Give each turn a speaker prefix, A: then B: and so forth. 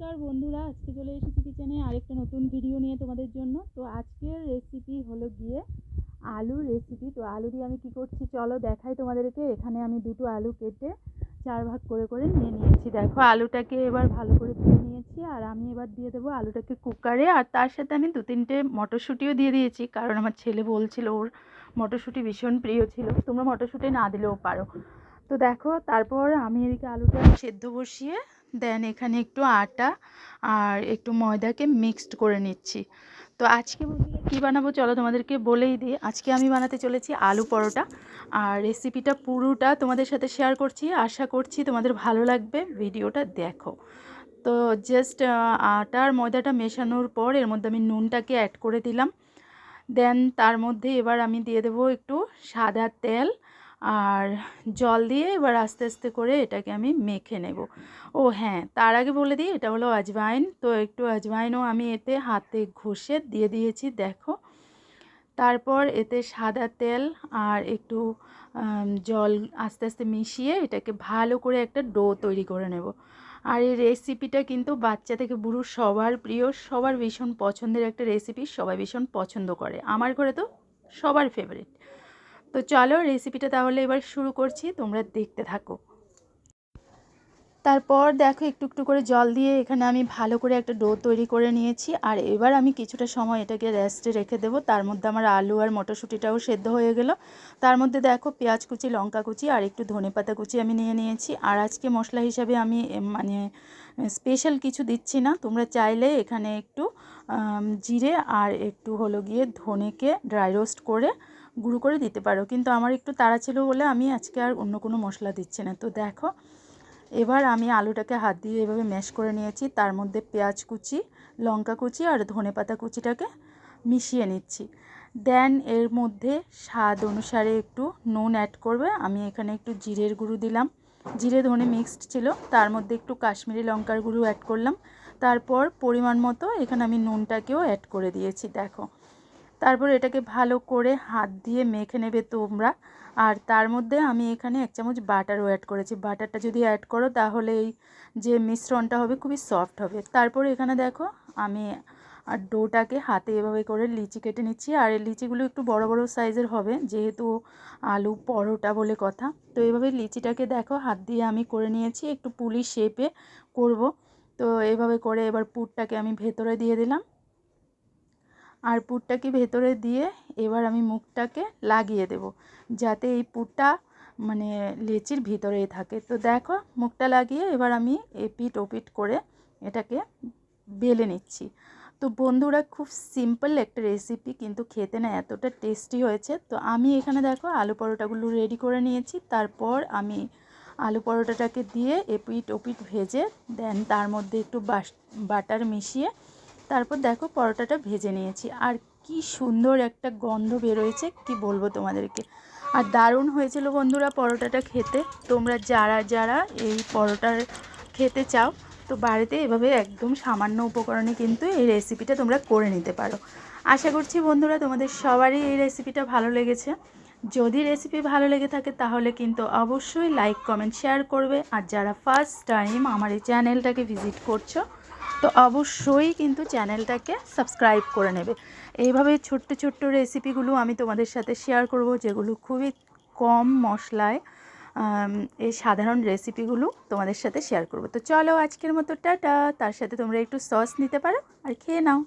A: নমস্কার বন্ধুরা, আজকে চলে এসেছি কিচেনে আরেকটা নতুন ভিডিও নিয়ে তোমাদের জন্য। তো আজকের রেসিপি হলো গিয়ে আলুর রেসিপি তো আলু দিয়ে আমি কি করছি, চলো দেখাই তোমাদেরকে। এখানে আমি দুটো আলু কেটে চার ভাগ করে করে নিয়ে নিয়েছি। দেখো, আলুটাকে এবার ভালো করে ধুয়ে নিয়েছি আর আমি এবার দিয়ে দেবো আলুটাকে কুকারে। আর তার সাথে আমি দু তিনটে মটরশুঁটিও দিয়ে দিয়েছি, কারণ আমার ছেলে বলছিল ওর মটরশুঁটি ভীষণ প্রিয় ছিল। তোমরা মটরশুঁটি না দিলেও পারো। তো দেখো, তারপর আমি এদিকে আলুটা সেদ্ধ বসিয়ে দেন এখানে একটু আটা আর একটু ময়দাকে মিক্সড করে নিচ্ছি। তো আজকে কী বানাবো চলো তোমাদেরকে বলেই দিই। আজকে আমি বানাতে চলেছি আলু পরোটা। আর রেসিপিটা পুরোটা তোমাদের সাথে শেয়ার করছি। আশা করছি তোমাদের ভালো লাগবে। ভিডিওটা দেখো। তো জাস্ট আটা আর ময়দাটা মেশানোর পর এর মধ্যে আমি নুনটাকে অ্যাড করে দিলাম। দেন তার মধ্যে এবার আমি দিয়ে দেবো একটু সাদা তেল। আর জল দিয়ে এবার আস্তে আস্তে করে এটাকে আমি মেখে নেব। ও হ্যাঁ তার আগে বলে দিই, এটা হলো আজওয়াইন তো একটু আজওয়াইনও আমি এতে হাতে ঘষে দিয়ে দিয়েছি, দেখো। তারপর এতে সাদা তেল আর একটু জল আস্তে আস্তে মিশিয়ে এটাকে ভালো করে একটা ডো তৈরি করে নেব। আর এই রেসিপিটা কিন্তু বাচ্চা থেকে বুড়ো সবার প্রিয়, সবার ভীষণ পছন্দের একটা রেসিপি, সবাই ভীষণ পছন্দ করে। আমার ঘরে তো সবার ফেভারিট তো চলো রেসিপিটা তাহলে এবার শুরু করছি, তোমরা দেখতে থাকো। তারপর দেখো একটু একটু করে জল দিয়ে এখানে আমি ভালো করে একটা ডো তৈরি করে নিয়েছি, আর এবার আমি কিছুটা সময় এটাকে রেস্টে রেখে দেবো। তার মধ্যে আমার আলু আর মটরশুঁটিটাও সেদ্ধ হয়ে গেল। তার মধ্যে দেখো পেঁয়াজ কুচি, লঙ্কা কুচি আর একটু ধনে পাতা কুচি আমি নিয়ে নিয়েছি। আর আজকে মশলা হিসাবে আমি মানে স্পেশাল কিছু দিচ্ছি না। তোমরা চাইলে এখানে একটু জিরে আর একটু হলো গিয়ে ধনেকে ড্রাই রোস্ট করে গুঁড়ো করে দিতে পারো। কিন্তু আমার একটু তাড়া ছিল বলে আমি আজকে আর অন্য কোনো মশলা দিচ্ছি না। তো দেখো, এবার আমি আলুটাকে হাত দিয়ে এভাবে ম্যাশ করে নিয়েছি। তার মধ্যে পেঁয়াজ কুচি, লঙ্কা কুচি আর ধনে পাতা কুচিটাকে মিশিয়ে নিচ্ছি। দেন এর মধ্যে স্বাদ অনুসারে একটু নুন অ্যাড করবে। আমি এখানে একটু জিরের গুঁড়ো দিলাম। জিরে ধনে মিক্সড ছিল। তার মধ্যে একটু কাশ্মীরি লঙ্কার গুঁড়ো অ্যাড করলাম। তারপর পরিমাণ মতো এখানে আমি নুনটাকেও অ্যাড করে দিয়েছি। দেখো তারপর এটাকে ভালো করে হাত দিয়ে মেখে নেবে তোমরা। আর তার মধ্যে আমি এখানে এক চামচ বাটারও অ্যাড করেছি। বাটারটা যদি অ্যাড করো তাহলে এই যে মিশ্রণটা হবে খুবই সফট হবে। তারপর এখানে দেখো আমি আর ডোটাকে হাতে এভাবে করে লিচি কেটে নিচ্ছি। আর এই লিচিগুলো একটু বড় বড় সাইজের হবে, যেহেতু আলু পরোটা বলে কথা। তো এভাবে লিচিটাকে দেখো হাত দিয়ে আমি করে নিয়েছি, একটু পুলি শেপে করব। তো এভাবে করে এবার পুরটাকে আমি ভেতরে দিয়ে দিলাম। আর পুরটাকে ভেতরে দিয়ে এবার আমি মুখটাকে লাগিয়ে দেব, যাতে এই পুরটা মানে লেচির ভিতরেই থাকে। তো দেখো, মুখটা লাগিয়ে এবার আমি এপিট ওপিট করে এটাকে বেলে নিচ্ছি। তো বন্ধুরা, খুব সিম্পল একটা রেসিপি কিন্তু খেতে না এতটা টেস্টি হয়েছে। তো আমি এখানে দেখো, আলু পরোটাগুলো রেডি করে নিয়েছি। তারপর আমি আলু পরোটাটাকে দিয়ে এপিট ওপিট ভেজে দেন তার মধ্যে একটু বাটার মিশিয়ে তারপর দেখো পরোটাটা ভেজে নিয়েছি। আর কি সুন্দর একটা গন্ধ বেরোয়েছে, কি বলব তোমাদেরকে। আর দারুণ হয়েছিল বন্ধুরা পরোটাটা খেতে। তোমরা যারা যারা এই পরোটার খেতে চাও, তো বাড়িতে এভাবে একদম সামান্য উপকরণে কিন্তু এই রেসিপিটা তোমরা করে নিতে পারো। আশা করছি বন্ধুরা তোমাদের সবারই এই রেসিপিটা ভালো লেগেছে। যদি রেসিপি ভালো লেগে থাকে তাহলে কিন্তু অবশ্যই লাইক কমেন্ট শেয়ার করবে। আর যারা ফার্স্ট টাইম আমার এই চ্যানেলটাকে ভিজিট করছ তো অবশ্যই কিন্তু চ্যানেলটাকে সাবস্ক্রাইব করে নেবে। এইভাবে ছোট্ট ছোট্ট রেসিপিগুলো আমি তোমাদের সাথে শেয়ার করব, যেগুলো খুবই কম মশলায় এই সাধারণ রেসিপিগুলো তোমাদের সাথে শেয়ার করব। তো চলো আজকের মতো টাটা। তার সাথে তোমরা একটু সস নিতে পারো, আর খেয়ে নাও।